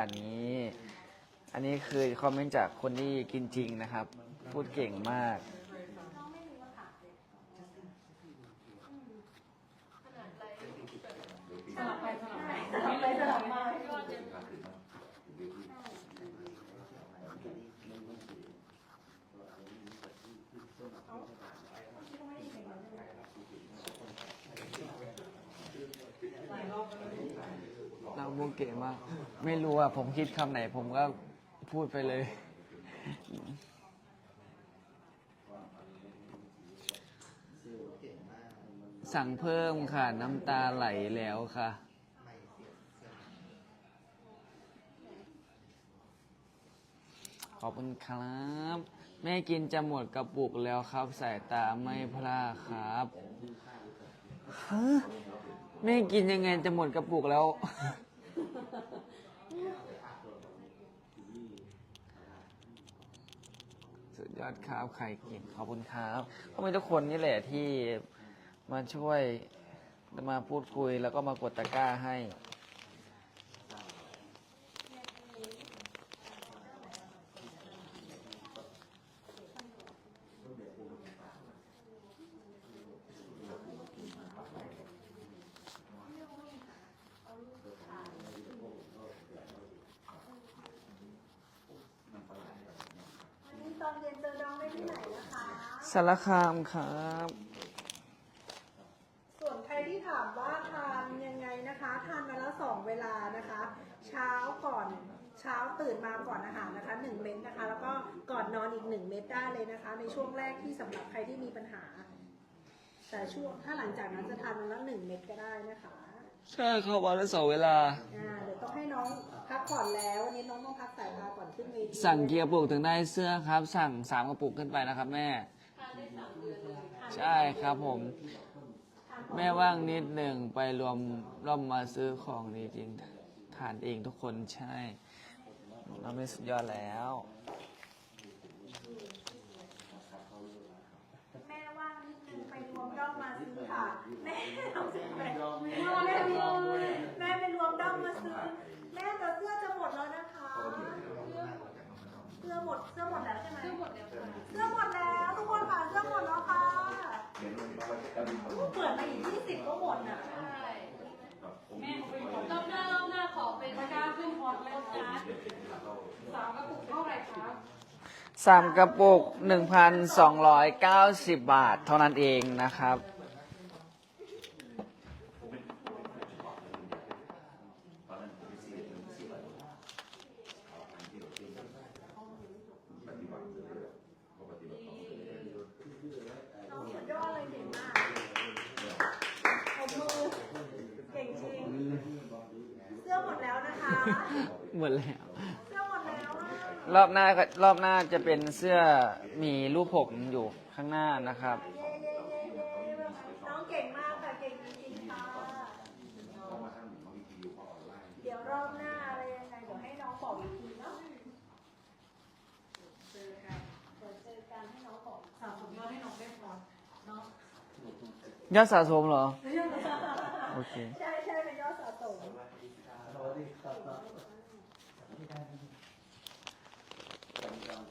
อันนี้ อันนี้คือคอมเมนต์จากคนที่กินจริงนะครับ พูดเก่งมาก สลับไปสลับมาสลับไปสลับมา เราพูเก่งมาก ไม่รู้อะผมคิดคำไหน ผมก็พูดไปเลย สั่งเพิ่มค่ะ น้ำตาไหลแล้วค่ะ ขอบคุณครับ แม่กินจะหมดกระปุกแล้วครับ สายตาไม่พลาดครับฮะแม่กินยังไงจะหมดกระปุกแล้ว สุด ยอดครับไข่กินขอบคุณครับก็มีทุกคนนี่แหละที่มาช่วยมาพูดคุยแล้วก็มากดตะกร้าให้ อันนี้ตอนเย็นเจอน้องได้ที่ไหนนะคะ สารคามครับ ส่วนใครที่ถามว่าทานยังไงนะคะ ทานมาแล้วสองเวลานะคะ เช้าก่อนเช้าตื่นมาก่อนอาหารนะคะหนึ่งเม็ดนะคะ แล้วก็ก่อนนอนอีกหนึ่งเม็ดได้เลยนะคะ ในช่วงแรกที่สำหรับใครที่มีปัญหา แต่ช่วงถ้าหลังจากนั้นจะทานวันละหนึ่งเม็ดก็ได้นะคะใช่ครับวันละสองเวลา อ่าเดี๋ยวต้องให้น้องพักก่อนแล้ววันนี้น้องต้องพักสายตาก่อนขึ้นเวที สั่งเกียร์ปลูกถึงได้เสื้อครับ สั่งสามกระปุกขึ้นไปนะครับแม่ ใช่ครับผม แม่ว่างนิดหนึ่งไปรวมร่อมมาซื้อของดีจริงทานเองทุกคนใช่เราไม่สุดยอดแล้ว แม่ว่างนิดนึงไปรวมด้อมมาซื้อค่ะ แม่ทำเสร็จไหมแม่รวมแม่ไปรวมด้อมมาซื้อ แม่แต่เสื้อจะหมดแล้วนะคะ เสื้อหมดเสื้อหมดแล้วใช่ไหมเสื้อหมดแล้วเสื้อหมดแล้วทุกคนค่ะเสื้อหมดแล้วค่ะ เปิดมาอีกยี่สิบก็หมดน่ะแม่รอบหน้ารอบหน้าขอเป็นตะกร้าขึ้นฮอตเลยนะสามกระปุกเท่าไหร่คะสามกระปุก 1,290 บาทเท่านั้นเองนะครับ น้องสุดยอดเลยเก่งมากขอบมือเก่งจริง เสื้อห มดแล้วนะคะหมดแล้ว เสื้อหมดแล้วอะรอบหน้าก็รอบหน้าจะเป็นเสื้อมีรูปผมอยู่ข้างหน้านะครับ เย้เย้เย้เย้น้องเก่งมากค่ะเก่งจริงๆค่ะเดี๋ยวรอบหน้าอะไรยังไงเดี๋ยวให้น้องบอกอีกทีเนาะเจอกันเดี๋ยวเจอกันให้น้องบอกสามสุดยอดให้น้องได้พอเนาะยอดสะสมเหรอ โอเค ใช่ใช่เป็นยอดสะสม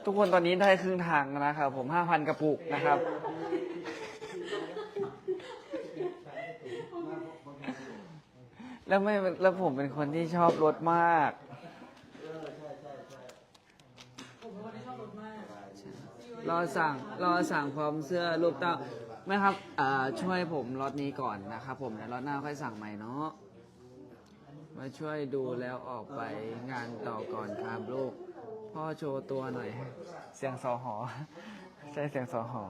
ทุกคนตอนนี้ได้ครึ่งทางนะครับ ผม5,000กระปุกนะครับ แล้วไม่แล้วผมเป็นคนที่ชอบรถมาก ผมเป็นคนที่ชอบรถมาก รอสั่งรอสั่งพร้อมเสื้อรูปเต้าแม่ครับอ่าช่วยผมรถนี้ก่อนนะครับผมเดี๋ยวรถหน้าค่อยสั่งใหม่เนาะมาช่วยดูแล้วออกไปงานต่อก่อนครับลูก พ่อโชว์ตัวหน่อย เสียงสอหอ ใช่เสียงสอหอ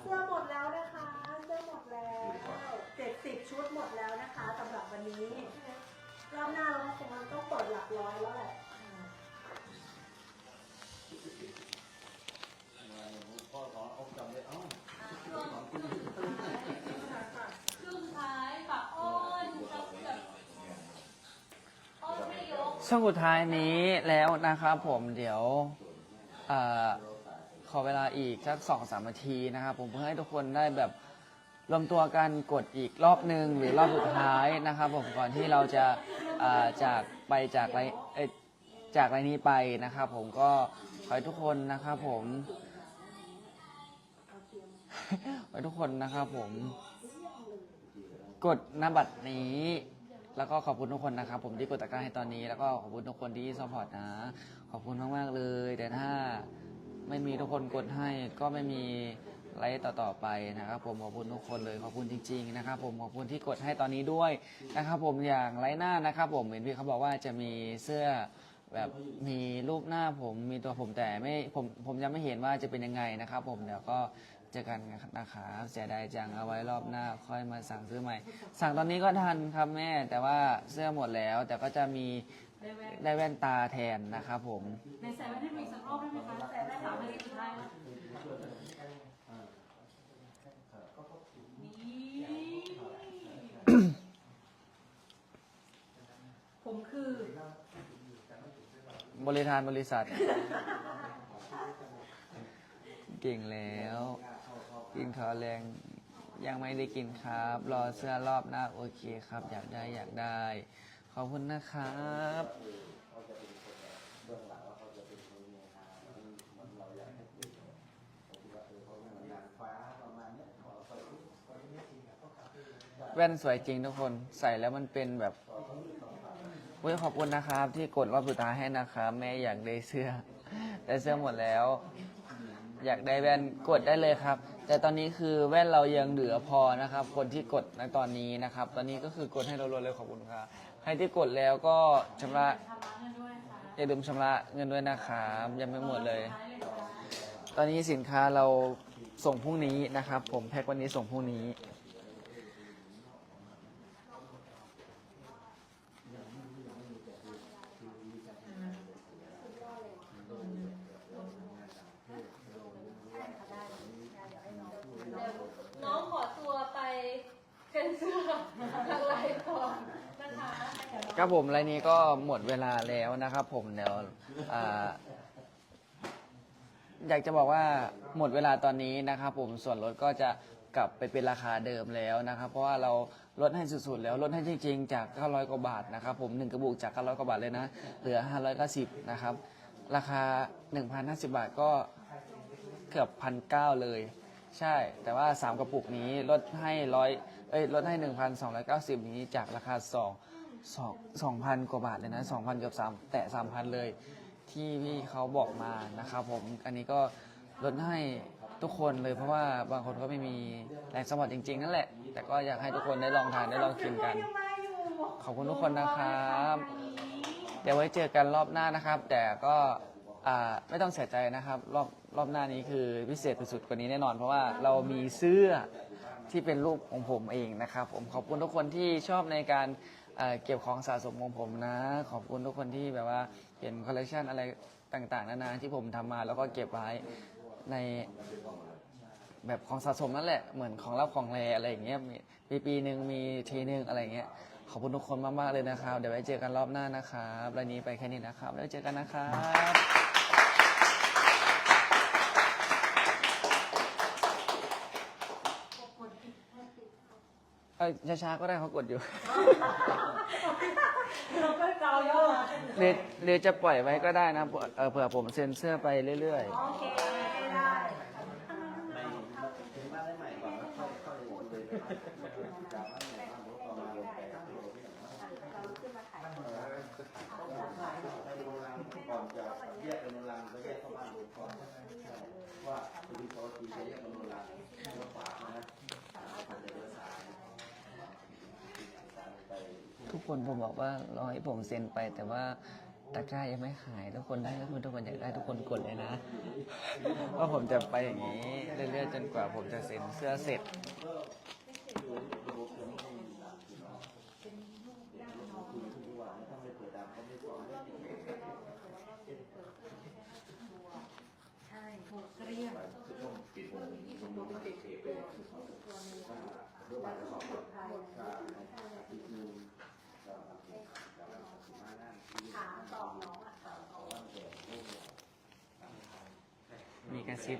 เสื้อหมดแล้วนะคะ เสื้อหมดแล้วเจ็ดสิบชุดหมดแล้วนะคะสำหรับวันนี้ รอบหน้าเราคงต้องเปิดหลักร้อยแล้ว ช่วงสุดท้ายนี้แล้วนะครับผมเดี๋ยวเออขอเวลาอีกสักสองสามนาทีนะครับผมเพื่อให้ทุกคนได้แบบรวมตัวกันกดอีกรอบหนึ่งหรือรอบสุดท้ายนะครับผมก่อนที่เราจะอ่าจากไปจากไรเอ้ยจากไรนี้ไปนะครับผมก็ขอให้ทุกคนนะครับผม ขอให้ทุกคนนะครับผม กดหน้าบัตรนี้ แล้วก็ขอบคุณทุกคนนะครับ ผมที่กดตะกร้าให้ตอนนี้ แล้วก็ขอบคุณทุกคนที่ซัพพอร์ตนะ ขอบคุณมากๆเลย แต่ถ้าไม่มีทุกคนกดให้ก็ไม่มีไลฟ์ต่อๆไปนะครับ ผมขอบคุณทุกคนเลยขอบคุณจริง ๆ นะครับ ผมขอบคุณที่กดให้ตอนนี้ด้วยนะครับ ผมอย่างไลฟ์หน้านะครับ ผมเห็นพี่เขาบอกว่าจะมีเสื้อแบบมีรูปหน้าผมมีตัวผมแต่ไม่ผมผมยังไม่เห็นว่าจะเป็นยังไงนะครับ ผมเดี๋ยวก็ เจอกันนะครับเสียดายจังเอาไว้รอบหน้าค่อยมาสั่งซื้อใหม่ สั่งตอนนี้ก็ทันครับแม่ แต่ว่าเสื้อหมดแล้ว แต่ก็จะมีได้แว่นได้แว่นตาแทนนะครับผมในใส่แว่นให้มีสักรอบได้ไหมคะใส่แว่นสามนาทีสุดท้ายแล้วนี่ผมคือบริทานบริษัท เก่งแล้ว กินข้าวแรงยังไม่ได้กินครับ รอเสื้อรอบหน้าโอเคครับ อยากได้อยากได้ ขอบคุณนะครับแว่นสวยจริงทุกคนใส่แล้วมันเป็นแบบเว้ยขอบคุณนะครับ ที่กดรอบสุดท้ายให้นะครับ แม่อยากได้เสื้อ แต่เสื้อหมดแล้ว อยากได้แว่นกดได้เลยครับ แต่ตอนนี้คือแว่นเรายังเหลือพอนะครับ คนที่กดในตอนนี้นะครับ ตอนนี้ก็คือกดให้เราลดเลยขอบคุณครับใครที่กดแล้วก็ชำระทำร้านกันด้วยค่ะอย่าลืมชำระเงินด้วยนะครับยังไม่หมดเลย ตอนนี้สินค้าเราส่งพรุ่งนี้นะครับ ผมแพ็ควันนี้ส่งพรุ่งนี้ น้องขอตัวไปเป็นเสื้อทางไลน์ก่อนนะคะครับผมรายนี้ก็หมดเวลาแล้วนะครับผมเดี๋ยวอ่าอยากจะบอกว่าหมดเวลาตอนนี้นะครับผมส่วนลดก็จะกลับไปเป็นราคาเดิมแล้วนะครับ เพราะว่าเราลดให้สุดๆแล้วลดให้จริงๆจาก 900 กว่าบาทนะครับผมหนึ่งกระบุกจาก 900 กว่าบาทเลยนะเหลือ 590 นะครับ ราคา 1,050 บาทก็เกือบพันเเลย ใช่ แต่ว่า 3 กระปุกนี้ลดให้ร้อยเอ้ยลดให้ 1,290 นี้จากราคา2 2 2,000 กว่าบาทเลยนะ 2,000เกือบ3แตะ3,000 เลย ที่พี่เขาบอกมานะครับผมอันนี้ก็ลดให้ทุกคนเลยเพราะว่าบางคนก็ไม่มีแรงสมบัติจริง ๆ นั่นแหละ แต่ก็อยากให้ทุกคนได้ลองทานได้ลองกินกัน ขอบคุณทุกคนนะครับ เดี๋ยวไว้เจอกันรอบหน้านะครับ แต่ก็ อ่าไม่ต้องเสียใจนะครับ รอบรอบหน้านี้คือพิเศษสุดๆกว่านี้แน่นอน เพราะว่าเรามีเสื้อที่เป็นรูปของผมเองนะครับ ผมขอบคุณทุกคนที่ชอบในการเอ่อเก็บของสะสมของผมนะ ขอบคุณทุกคนที่แบบว่าเห็นคอลเลคชันอะไรต่างๆนานาที่ผมทำมาแล้วก็เก็บไว้ในแบบของสะสมนั่นแหละเหมือนของรับของแรอะไรอย่างเงี้ยมีปีปีหนึ่งมีทีหนึ่งอะไรอย่างเงี้ยขอบคุณทุกคนมากๆเลยนะครับ เดี๋ยวไว้เจอกันรอบหน้านะครับรายนี้ไปแค่นี้นะครับแล้วเจอกันนะครับ เอ้ยช้าๆก็ได้เขากดอยู่ เราก็เกาเยอะหรือหรือจะปล่อยไว้ก็ได้นะเออเผื่อผมเซ็นเสื้อไปเรื่อยโอเคได้ก่อนจะแยกเป็นโนรังก็แยกเข้าบ้านผมก่อนว่าคุณพี่โตทีจะแยกเป็นโนรังแล้วฝากนะผมจะเดินสายไป ๆ ทุก คนผมบอกว่ารอให้ผมเซ็นไป แต่ว่าตะกร้ายังไม่ขายทุกคนได้ทุกคือทุกคนอยากได้ทุกคนกดเลยนะว่าผมจะไปอย่างนี้เรื่อยๆจนกว่าผมจะเซ็นเสื้อเสร็จ มตอบน้องอะมีกระซิบ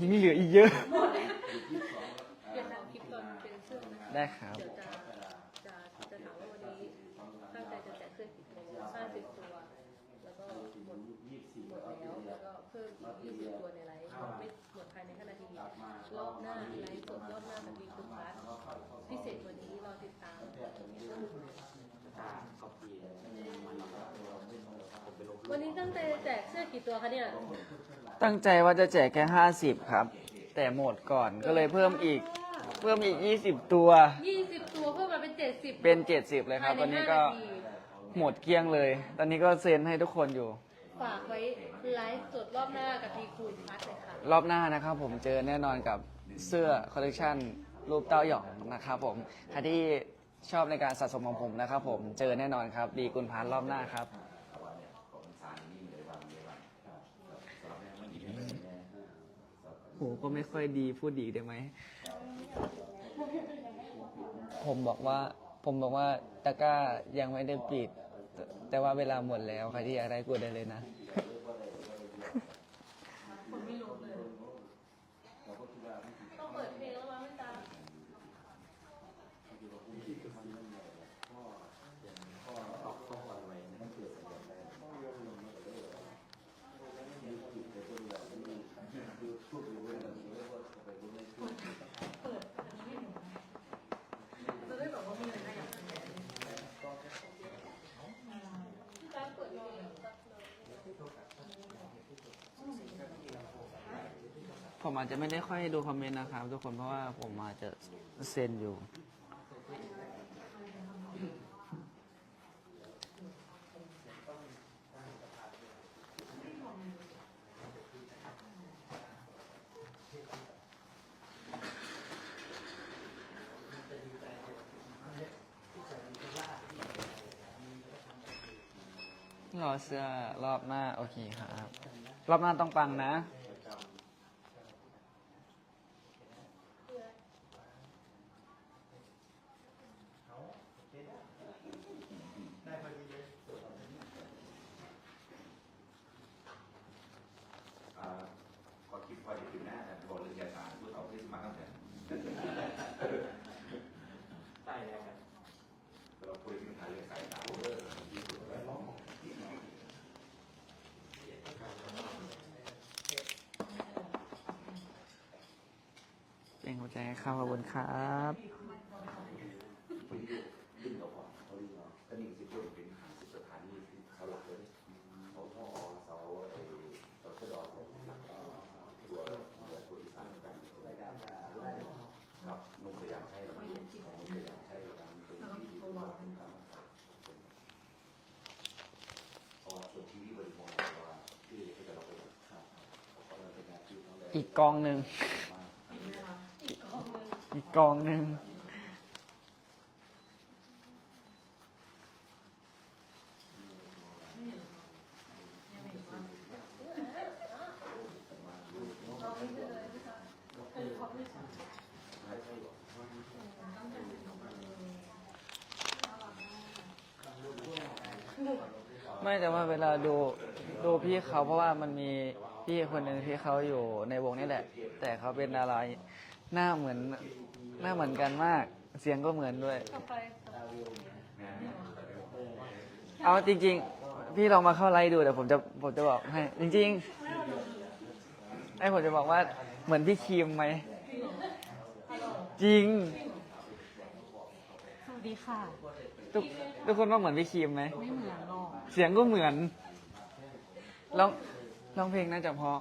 ยังเหลืออีกเยอะเดี๋ยวทำคลิปตอนเป็นเสื้อนะคะได้ครับเดี๋ยวจะจะจะถามว่าวันนี้ตั้งใจจะแจกเสื้อกี่ตัวห้าสิบตัว แล้วก็หมดหมดแล้ว แล้วก็เพิ่มอีกยี่สิบตัวในไลฟ์ไม่หมดภายในห้านาที รอบหน้าไลฟ์สดรอบหน้าจะมีคุณพัทพิเศษกวันนี้รอติดตาม วันนี้ตั้งใจจะแจกเสื้อกี่ตัวคะเนี่ย ตั้งใจว่าจะแจกแค่ห้าสิบครับ แต่หมดก่อนก็เลยเพิ่มอีก เพิ่มอีกยี่สิบตัว ยี่สิบตัวเพิ่มมาเป็นเจ็ดสิบเป็นเจ็ดสิบเลยครับ ตอนนี้ก็หมดเกลี้ยงเลย ตอนนี้ก็เซ็นให้ทุกคนอยู่ ฝากไว้ไลฟ์สดรอบหน้ากับพีคูณพัทเลยค่ะ รอบหน้านะครับผมเจอแน่นอนกับเสื้อคอลเลกชันรูปเต้าหยองนะครับผมใครที่ชอบในการสะสมของผมนะครับผมเจอแน่นอนครับดีกุลพานรอบหน้าครับ หก็ไม่ค่อยดีพูดดีได้ไหม ผมบอกว่า ผมบอกว่าตะกร้ายังไม่ได้ปิดแต่แต่ว่าเวลาหมดแล้วใครที่อยากได้กดได้เลยนะ ต้องเปิดเพลงแล้วมั้ยไม่ตาม ผมอาจจะไม่ได้ค่อยดูคอมเมนต์นะครับ ทุกคนเพราะว่าผมอาจจะเซ็นอยู่ รอเสื้อรอบหน้า โอเคครับ รอบหน้าต้องปังนะ ก็คิดว่าจะถึงหน้าแต่โดนเรียนสารผู้เขาที่มาตั้งแต่ใช่แล้วครับเราคุยถึงทางเรื่องสายตาเออที่สุดแล้ว เป็นหัวใจให้เข้าขอบคุณครับ ดึงออกก่อนเขาดึงออกก็นี่สิพูดเป็นหางสิสถานีเขาหลักเลยเขาท่อเสาไอ้เสาเสดอหลักตัวตัวที่สามกันครับนุ่งพยายามให้เรานุ่งพยายามให้เราตรงที่ที่ว่าพอส่วนที่ที่บริโภคว่าที่ที่จะเราไปครับเพราะเราเป็นงานที่ต้ อีกกองหนึ่ง อีกกองหนึ่ง ไม่แต่ว่าเวลาดูดูพี่เขาเพราะว่ามันมี พี่คนหนึ่งที่เขาอยู่ในวงนี่แหละ แต่เขาเป็นดาราหน้าเหมือนหน้าเหมือนกันมาก เสียงก็เหมือนด้วย ต่อไปเอาจริง ๆ พี่ลองมาเข้าไลฟ์ดูเดี๋ยวผมจะผมจะบอกให้จริงๆไอ้ผมจะบอกว่าเหมือนพี่ครีมไหมจริง สวัสดีค่ะ ทุกทุกคนว่าเหมือนพี่ครีมไหมไม่เหมือนหรอก เสียงก็เหมือนร้อง ร้องเพลงน่าจะเพราะ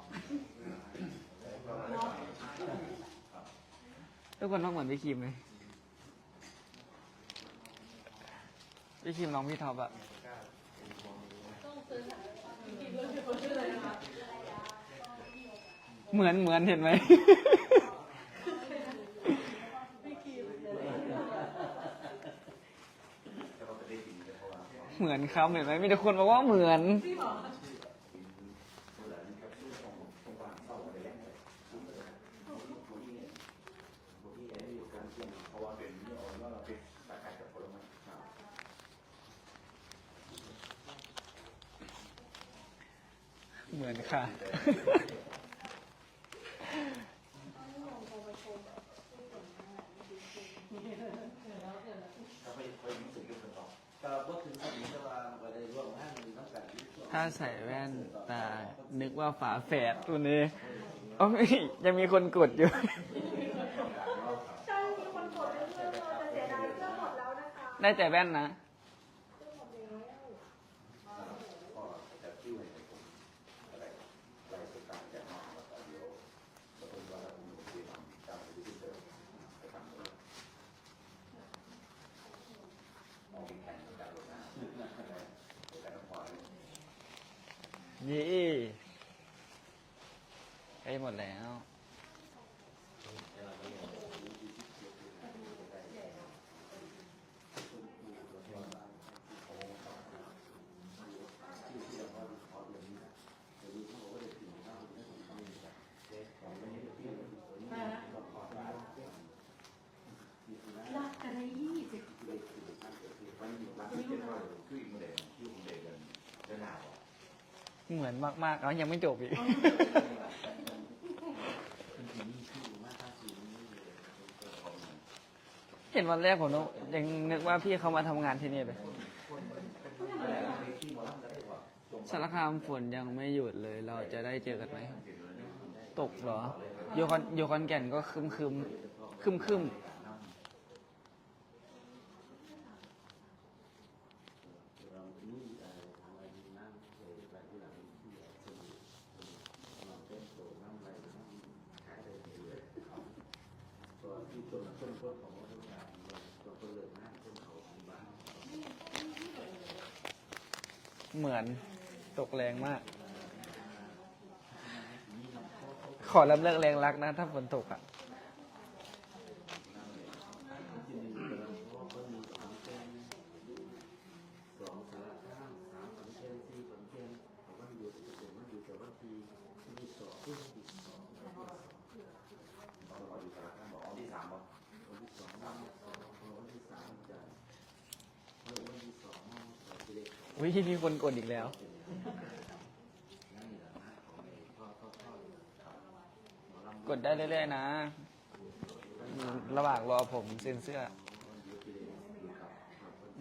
ทุกคนต้องเหมือนพี่คิมไหมพี่คิมร้องพี่ท็อปอะเหมือนเหมือนเห็นไหมเหมือนครับเห็นไหมมีแต่คนบอกว่าเหมือน ข เหมือนค่ะ ก็ไปไปรู้สึกยังไงต่อก็บ่ถึงขั้นนี้แต่ว่าบ่ได้ร่วมงานมีน้ำกันอยู่ช่วง ถ้าใส่แว่นตา นึกว่า ฝาแฝดตัวนี้โอ้ยยังมีคนกดอยู่ ใช่มีคนกดเรื่อยๆเลยแต่เสียดายเสื้อหมดแล้วนะคะ ได้แต่แว่นนะ เสื้อหมดแล้ว ก็จะคิ้วให้ผมอะไรไล่สตาร์ทจากนอกมาตอนเดียวแล้วผมว่าผมโอเคทำตามที่เดิมไปทำเลยมองแข่งกันลงน้ำแต่ต้องพอเลย ยี่ใกล้ห มดแล้วรักกันเลยยี่สิบมันอยู่ร้านที่เจ็ดว่าคืออีกโมเดลคิ้วโมเดลกันเดินหน้าบอกเหมือนมากๆแล้วยังไม่จบอีก เห็นวันแรกผมนึกยังนึกว่าพี่เขามาทำงานที่นี่เลยสารคามฝนยังไม่หยุดเลย เราจะได้เจอกันไหมตกเหรอ โยคอนโยคอนแก่นก็คึมคึมคึมคึมห มือนตกแรงมาก ขอรับเลิกแรงรักนะ ถ้าฝนตกอะ ที่สามบอก วิมีคนกดอีกแล้ว กดได้เรื่อยๆนะ ระหว่างรอผมเซ็นเสื้อ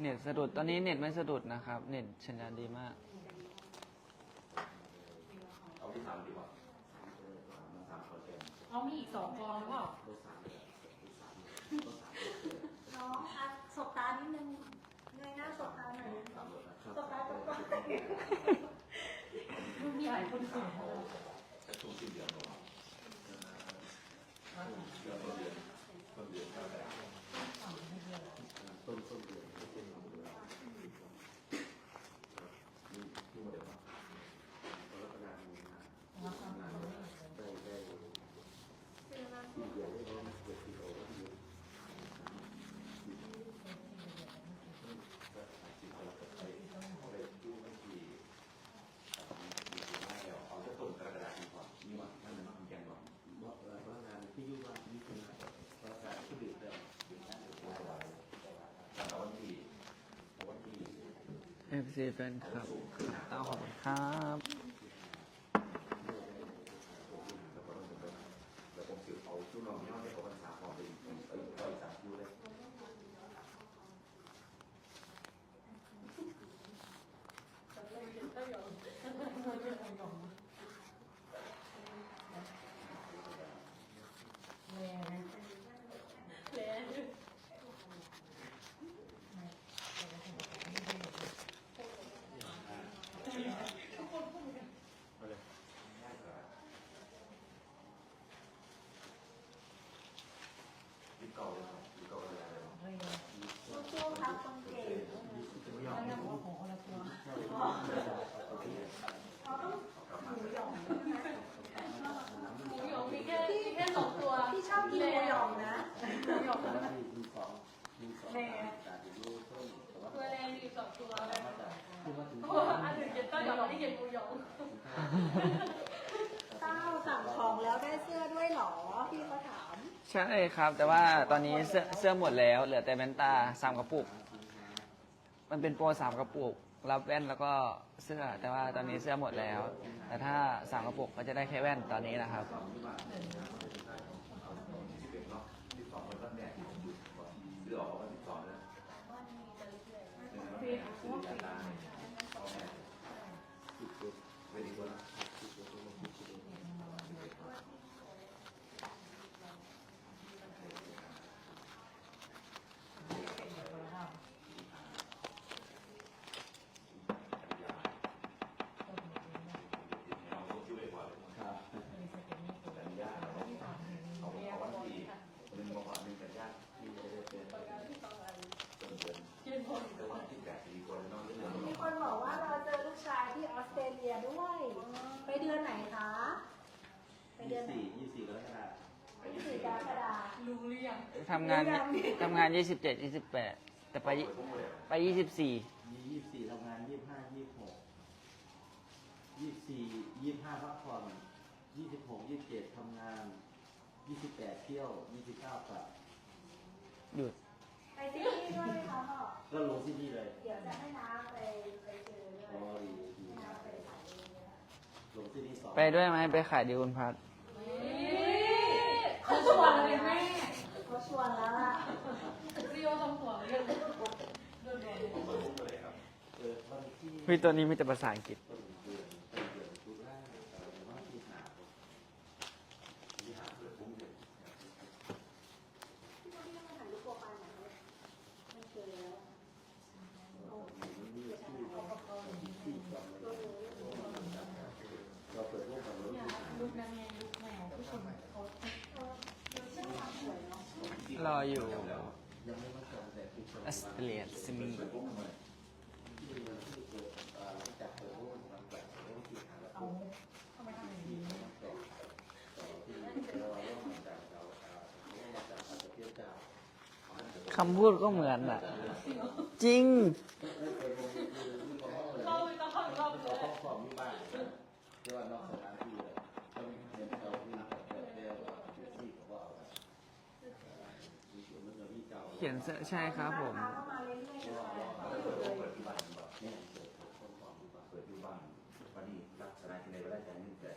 เน็ตสะดุด ตอนนี้เน็ตไม่สะดุดนะครับ เน็ตสัญญาณดีมากเอาที่สามดีกว่าเอามีอีกสองกองหรือเปล่า น้องอะสบตานิดนึงเงยหน้าสบตาหน่อยสบตาตรงก่อน มีหลายคนส่ง ช่วงสิ้นเดือนลงเดือนต้นเดือนต้นเดือนก็ได้ต้นต้นเดือนต้นของเดือนที่โมเดลว่าพนักงานงานได้ได้ที่เดียวได้เงินเดือนที่โอ้ก็ดีสิบหกไปไปดูบัญชีเอาจะต้นกระดาษดีกว่านี่ว่าท่านมันแกงหรอ บอกว่าว่างานที่อยู่ว่ามีคนงานว่าการที่ดื่มแล้ว แต่วันที่วันที่ FC แฟนคลับเอาขอบคุณครับ เห็นมูยองเต้าสั่งของแล้วได้เสื้อด้วยหรอ พี่เขาถาม ใช่ครับ แต่ว่าตอนนี้เสื้อเสื้อหมดแล้ว เหลือแต่แว่นตาสามกระปุก มันเป็นโปรสามกระปุก รับแว่นแล้วก็เสื้อ แต่ว่าตอนนี้เสื้อหมดแล้ว แต่ถ้าสามกระปุกก็จะได้แค่แว่นตอนนี้นะครับ ทำงานทำงานยี่สิบเจ็ดยี่สิบแปดแต่ไปไปยี่สิบสี่ยี่สี่ทำงานยี่ห้ายี่หกยี่สี่ยี่ห้าพักผ่อนยี่สิบหกยี่เจ็ดทำงานยี่สิบแปดเที่ยวยี่สิบเก้ากลับหยุดไปที่นี่ด้วยไหมคะพ่อก็ลงที่นี่เลยเดี๋ยวจะให้น้าไปไปเจอด้อ๋อดีไปขายเลยไปด้วยไหมไปขายดีคุณพัดเขาชวนเลยแม่ ชวนแล้วล่ะรีโอทำหัวเลยโดนโดน เฮ้ยตัวนี้มีแต่ภาษาอังกฤษ อยู่ออสเตรเลียซิมีคำพูดก็เหมือนอะ จริง ขียนเสือใช่ครับผมปิดที่บ้นพอดีรักษณะไหนได้แต่เนื่องจาก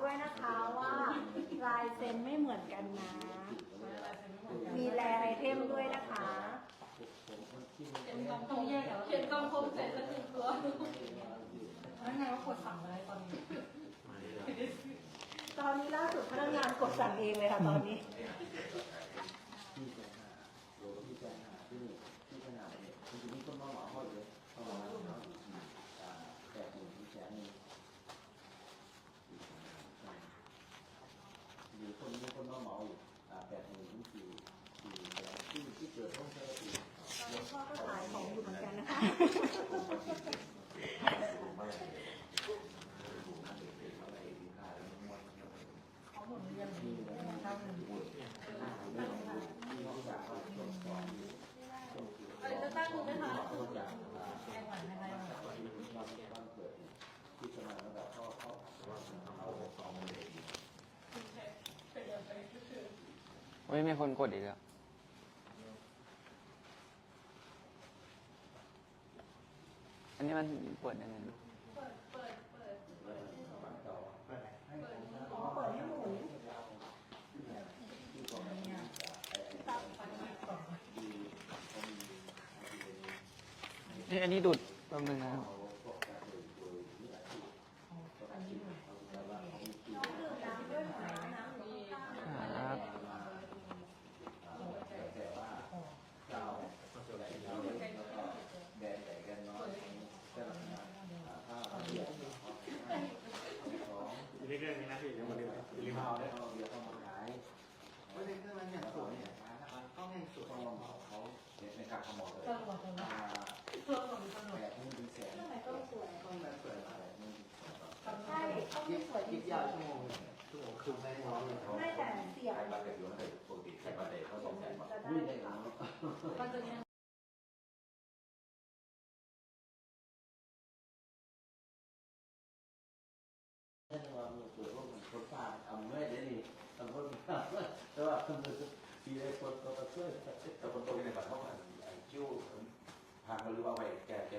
ด้วยนะคะว่าลายเซ็นไม่เหมือนกันนะ มีแรไรเทมด้วยนะคะเขียนตรงแยกเหรอเป็นตรงคมเสร็จแล้วหนึ่งตัวแล้วไงว่ากดสั่งอะไรตอนนี้ ตอนนี้ล่าสุดพนักงานกดสั่งเองเลยค่ะตอนนี้ที่ขนาดเนี่ยจริงๆนี่ต้นมะหวาห้อยเลย ไม่ยมีคนกดอีกแล้ว อันนี้มันเปิดยังไงนี่อันนี้ดูดแป๊บนึงนะครับ ต้องยิบสวยาวชั่วโมงชั่วโมงครึ่งได้หมดเลยๆไม่แต่เสียบใช้บัตรเด็กอยู่นั่นปกติใช้บัตรเด็กเขาสองแสนบาท จะได้วิ่งได้หรอก็จะมีถ้าจะว่ามันเกิดว่ามันคนฟ้าทำไม่ได้นี่ทำคนแต่ว่าทำทีได้คนก็ช่วยแต่คนตัวนี้ในบัตรเขาผ่านคิ้วผ่านหรือว่าไปแกแก